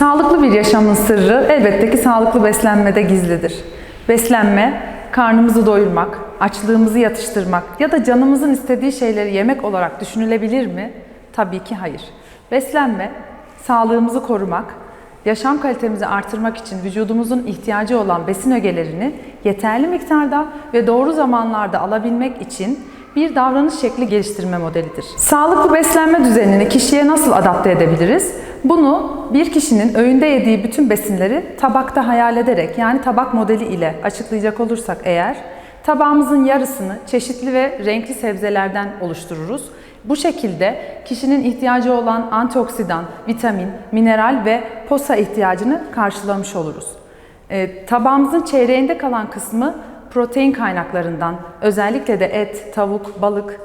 Sağlıklı bir yaşamın sırrı elbette ki sağlıklı beslenmede gizlidir. Beslenme, karnımızı doyurmak, açlığımızı yatıştırmak ya da canımızın istediği şeyleri yemek olarak düşünülebilir mi? Tabii ki hayır. Beslenme, sağlığımızı korumak, yaşam kalitemizi artırmak için vücudumuzun ihtiyacı olan besin ögelerini yeterli miktarda ve doğru zamanlarda alabilmek için bir davranış şekli geliştirme modelidir. Sağlıklı beslenme düzenini kişiye nasıl adapte edebiliriz? Bunu bir kişinin öğünde yediği bütün besinleri tabakta hayal ederek yani tabak modeli ile açıklayacak olursak eğer tabağımızın yarısını çeşitli ve renkli sebzelerden oluştururuz. Bu şekilde kişinin ihtiyacı olan antioksidan, vitamin, mineral ve posa ihtiyacını karşılamış oluruz. E, tabağımızın çeyreğinde kalan kısmı protein kaynaklarından, özellikle de et, tavuk, balık,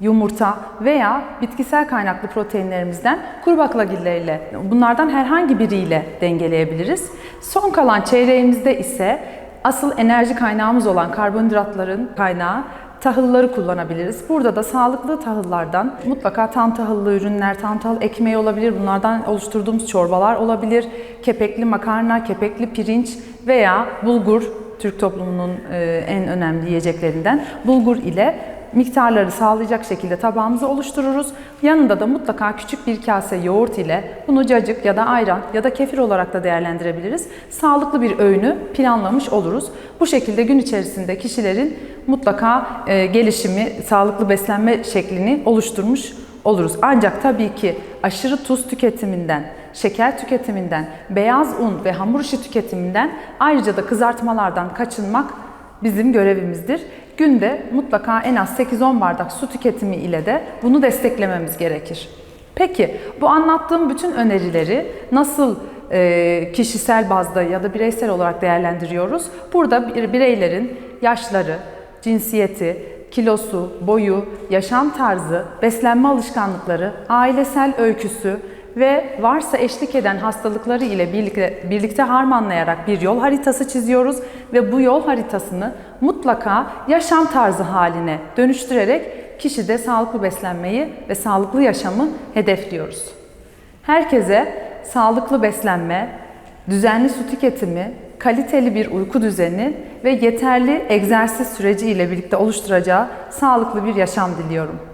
yumurta veya bitkisel kaynaklı proteinlerimizden kuru baklagilleriyle, bunlardan herhangi biriyle dengeleyebiliriz. Son kalan çeyreğimizde ise asıl enerji kaynağımız olan karbonhidratların kaynağı tahılları kullanabiliriz. Burada da sağlıklı tahıllardan mutlaka tam tahıllı ürünler, tam tahıl ekmeği olabilir. Bunlardan oluşturduğumuz çorbalar olabilir. Kepekli makarna, kepekli pirinç veya bulgur Türk toplumunun e, en önemli yiyeceklerinden bulgur ile miktarları sağlayacak şekilde tabağımızı oluştururuz. Yanında da mutlaka küçük bir kase yoğurt ile bunu cacık ya da ayran ya da kefir olarak da değerlendirebiliriz. Sağlıklı bir öğünü planlamış oluruz. Bu şekilde gün içerisinde kişilerin mutlaka e, gelişimi, sağlıklı beslenme şeklini oluşturmuş oluruz. Ancak tabii ki aşırı tuz tüketiminden, şeker tüketiminden, beyaz un ve hamur işi tüketiminden ayrıca da kızartmalardan kaçınmak bizim görevimizdir. Günde mutlaka en az 8-10 bardak su tüketimi ile de bunu desteklememiz gerekir. Peki bu anlattığım bütün önerileri nasıl e, kişisel bazda ya da bireysel olarak değerlendiriyoruz? Burada bir bireylerin yaşları, cinsiyeti, kilosu, boyu, yaşam tarzı, beslenme alışkanlıkları, ailesel öyküsü ve varsa eşlik eden hastalıkları ile birlikte, birlikte harmanlayarak bir yol haritası çiziyoruz ve bu yol haritasını mutlaka yaşam tarzı haline dönüştürerek kişide sağlıklı beslenmeyi ve sağlıklı yaşamı hedefliyoruz. Herkese sağlıklı beslenme, düzenli su tüketimi, kaliteli bir uyku düzeni ve yeterli egzersiz süreci ile birlikte oluşturacağı sağlıklı bir yaşam diliyorum.